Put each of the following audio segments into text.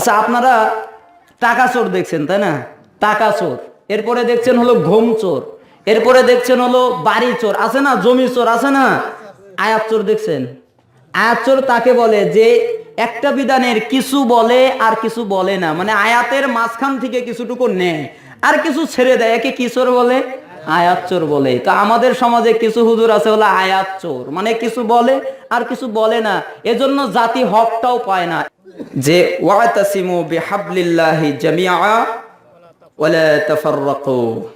আচ্ছা আপনারা টাকা চোর দেখছেন, তাই না? টাকা চোর। এরপরে দেখছেন হলো ঘুম চোর। এরপরে দেখছেন হলো বাড়ি চোর। আছে না? জমি চোর আছে না? আয়াত চোর দেখছেন? আয়াত চোর তাকে বলে যে, একটা বিধানের কিছু বলে আর কিছু বলে না। মানে আয়াতের মাঝখান থেকে কিছুটুকু নেয়, আর কিছু ছেড়ে দেয়। একে কিশোর বলে? আয়াত চোর বলে। তো আমাদের সমাজে কিছু হুজুর আছে হলো আয়াত চোর। মানে কিছু বলে আর কিছু বলে না। এজন্য জাতি হকটাও পায় না। যে জামিআ ওয়ালা তাফাররাকু।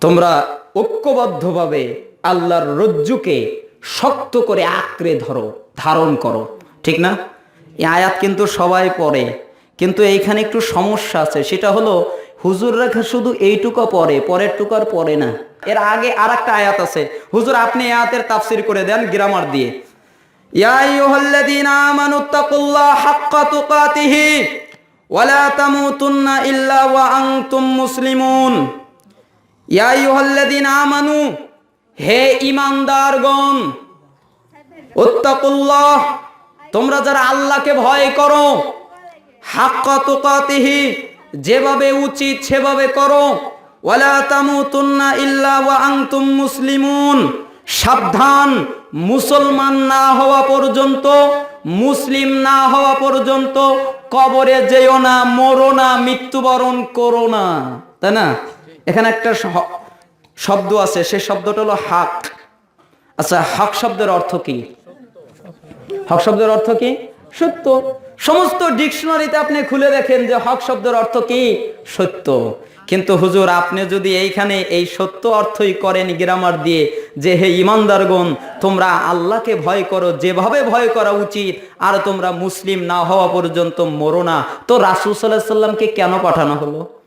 তোমরা ঐক্যবদ্ধভাবে আল্লাহর রজ্জুকে শক্ত করে আঁকড়ে ধরো, ধারণ করো। ঠিক না? এই আয়াত কিন্তু সবাই পড়ে। কিন্তু এইখানে একটু সমস্যা আছে। সেটা হলো হুজুর রেখা শুধু এইটুকু পরে পরের টুকার পরে না? এর আগে আর একটা আয়াত আছে। হুজুর, আপনি আয়াতের তাফসির করে দেন গ্রামার দিয়ে। তোমরা যারা আল্লাহকে ভয় করো, হাক্কা তুকাতিহি, যেভাবে উচিত সেভাবে করো ওয়ালা তামুতুন্না ইল্লা ওয়া আনতুম মুসলিমুন। সাবধান মুসলমান না হওয়া পর্যন্ত, মুসলিম না হওয়া পর্যন্ত কবরে যেও না, মরো না, মৃত্যুবরণ করো না। তাই না? এখানে একটা শব্দ আছে, সে শব্দটা হলো হাক। আচ্ছা হক শব্দের অর্থ কি? হক শব্দের অর্থ কি? সত্য। সমস্ত ডিকশনারিতে আপনি খুলে দেখেন যে হক শব্দের অর্থ কি? সত্য। কিন্তু হুজুর, আপনি যদি এইখানে এই সত্য অর্থই করেন গ্রামার দিয়ে যে হে ইমানদারগণ, তোমরা আল্লাহকে ভয় করো, যেভাবে ভয় করা উচিত, আর তোমরা মুসলিম না হওয়া পর্যন্ত মরো না। তো রাসুল সাল্লাহ সাল্লামকে কেন পাঠানো হলো?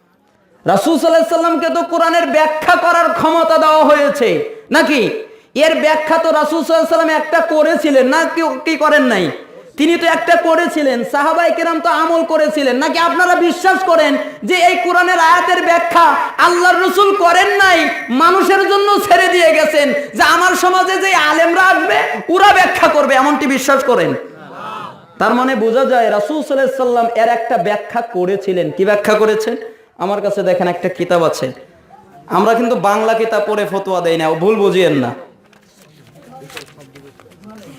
রাসুল সাল্লাহ সাল্লামকে তো কোরআনের ব্যাখ্যা করার ক্ষমতা দেওয়া হয়েছে, নাকি? এর ব্যাখ্যা তো রাসুল সাল্লাহ সাল্লাম একটা করেছিলেন, না কি- কি করেন নাই? তিনি তো একটা করেছিলেন সাহাবাই কেরাম তো আমল করেছিলেন। নাকি আপনারা বিশ্বাস করেন যে এই কোরআনের আয়াতের ব্যাখ্যা আল্লাহর রসুল করেন নাই, মানুষের জন্য ছেড়ে দিয়ে গেছেন, যে আমার সমাজে যে আলেমরা আসবে, ওরা ব্যাখ্যা করবে, এমনটি বিশ্বাস করেন? তার মানে বোঝা যায় রাসুল সাল্লাম এর একটা ব্যাখ্যা করেছিলেন। কি ব্যাখ্যা করেছেন? আমার কাছে দেখেন একটা কিতাব আছে। আমরা কিন্তু বাংলা কিতাব পড়ে ফতোয়া দেই না, ভুল বুঝিয়েন না।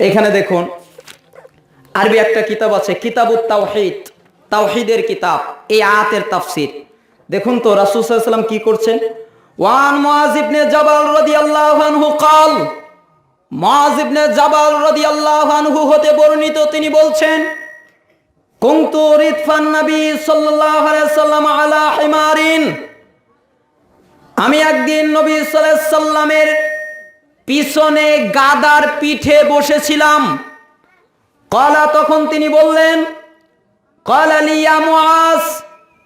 এখানে দেখুন আরবি একটা কিতাব আছে কিতাবুত তাওহিদ তাওহিদের কিতাব এই আয়াতের তাফসির দেখুন তো রাসূল সাল্লাল্লাহু আলাইহি ওয়াসাল্লাম কি করছেন ওয়ান মুআজ ইবনে জাবাল রাদিয়াল্লাহু আনহু قال মুআজ ইবনে জাবাল রাদিয়াল্লাহু আনহু হতে বর্ণিত তিনি বলছেন কুনতু রিদফান নবী সাল্লাল্লাহু আলাইহি সাল্লাম আলা হিমারিন আমি একদিন নবী সাল্লাল্লাহু আলাইহি সাল্লামের পিছনে গাদার পিঠে বসেছিলাম কলা তখন তিনি বললেন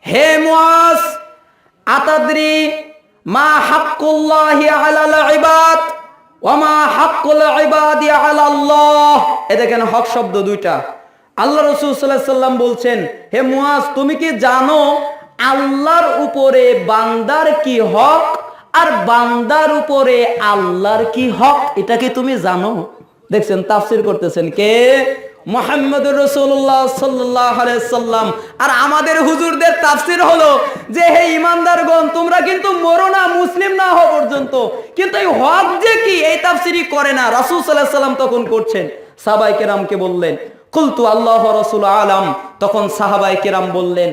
হে আতাদ্রি মা মা দেখেন হক শব্দ দুইটা। আল্লাহ সাল্লাম বলছেন, হে মুআস তুমি কি জানো আল্লাহর উপরে বান্দার কি হক আর বান্দার উপরে আল্লাহর কি হক? এটা কি তুমি জানো? দেখছেন, তাফসির করতেছেন কে? মোহাম্মদুর রসুল্লাহ সাল্লাহ সাল্লাম। আর আমাদের হুজুরদের তাফসির হলো যে, হে ইমানদারগণ, তোমরা কিন্তু মরো না, মুসলিম না হওয়া পর্যন্ত। কিন্তু এই হক যে কি, এই তাফসিরই করে না। রাসূল সাল্লাহ সাল্লাম তখন করছেন। সাহাবাই কেরামকে বললেন, কুলতু আল্লাহ রসুল আলাম। তখন সাহাবাই কেরাম বললেন,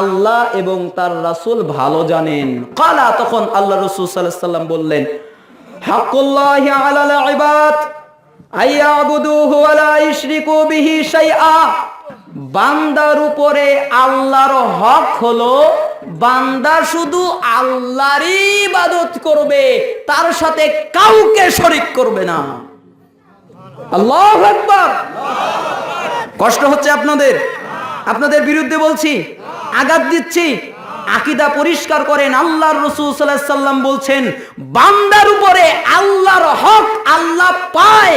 আল্লাহ এবং তার রাসুল ভালো জানেন। কালা তখন আল্লাহ রসুল সাল্লাহ সাল্লাম বললেন হাকুল্লাহ আলাল ইবাদ। বান্দার উপরে আল্লাহর হক হলো, বান্দা শুধু আল্লাহরই ইবাদত করবে, তার সাথে কাউকে শরীক করবে না। আল্লাহু আকবার। কষ্ট হচ্ছে আপনাদের? আপনাদের বিরুদ্ধে বলছি, আঘাত দিচ্ছি। আকিদা পরিষ্কার করেন, আল্লাহর রসুল সাল্লাম বলছেন, বান্দার উপরে আল্লাহর হক আল্লাহ পায়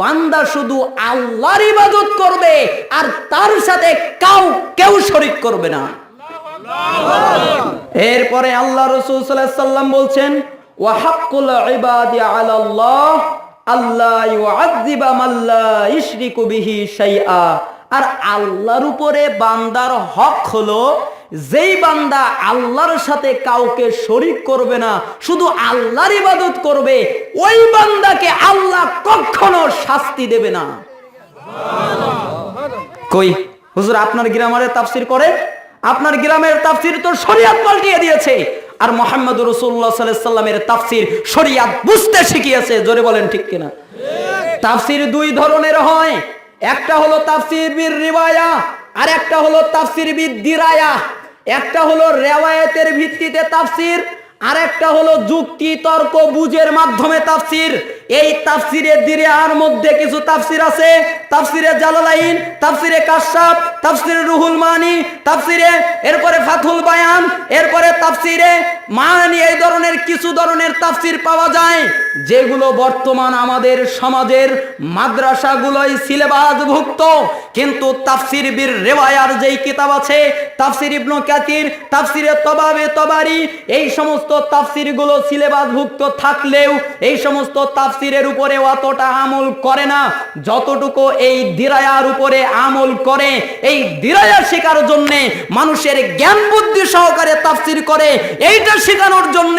বান্দা শুধু আল্লাহর ইবাদত করবে, আর তার সাথে কাউ, কেউ শরিক করবে না। এরপরে আল্লাহ রসুল সাল্লাম বলছেন ওয়াহাক্কুল আল্লাহ ইশরিকু বিহি শাইআ। আর আল্লাহর উপরে বান্দার হক হলো, যেই বান্দা আল্লাহর সাথে কাউকে শরিক করবে না, শুধু আল্লাহর ইবাদত করবে, ওই বান্দাকে আল্লাহ কখনো শাস্তি দেবে না। কই? হুজুর, আপনার গ্রামারে তাফসির করে? আপনার গ্রামের তাফসির তো শরিয়াত পাল্টিয়ে দিয়েছে। আর মোহাম্মদ রসুল্লাহ সাল্লামের তাফসির শরিয়াত বুঝতে শিখিয়েছে, জোরে বলেন ঠিক কিনা? তাফসির দুই ধরনের হয়। একটা হলো তাফসির বির রিবায়া আর একটা হলো তাফসির দিরায়া। একটা হলো রেওয়ায়তের ভিত্তিতে তাফসির আর একটা হলো যুক্তি তর্ক বুঝের মাধ্যমে তাফসির। এই তাফসিরে দিরিয়ার মধ্যে কিছু তাফসির আছে। তাফসিরে জালালাইন, তাফসিরে কাশাব তাফসিরে রুহুল মানি, তাফসিরে এরপরে ফাথুল বায়ান, এরপরে তাফসিরে মানি, এই ধরনের কিছু ধরনের তাফসির পাওয়া যায়, যেগুলো বর্তমান আমাদের সমাজের মাদ্রাসাগুলোই সিলেবাসভুক্ত। কিন্তু তাফসির বীর রেওয়ায়ার যেই কিতাব আছে, তাফসির ইবনু কাতির তাফসিরে তবাবে তবারি, এই সমস্ত তাফসিরগুলো সিলেবাসভুক্ত থাকলেও, এই সমস্ত তাফসিরের উপরে অতটা আমল করে না। যতটুকু এই দিরায়ার উপরে আমল করে, এই দিরায়া শেখার জন্য মানুষের জ্ঞান বুদ্ধি সহকারে তাফসির করে, এইটা শেখানোর জন্য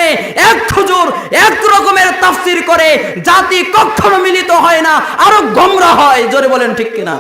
এক খুজুর এক রকমের তাফসির করে, জাতি কখনো মিলিত হয় না, আরও গমরা হয়। জোরে বলেন ঠিক কিনা?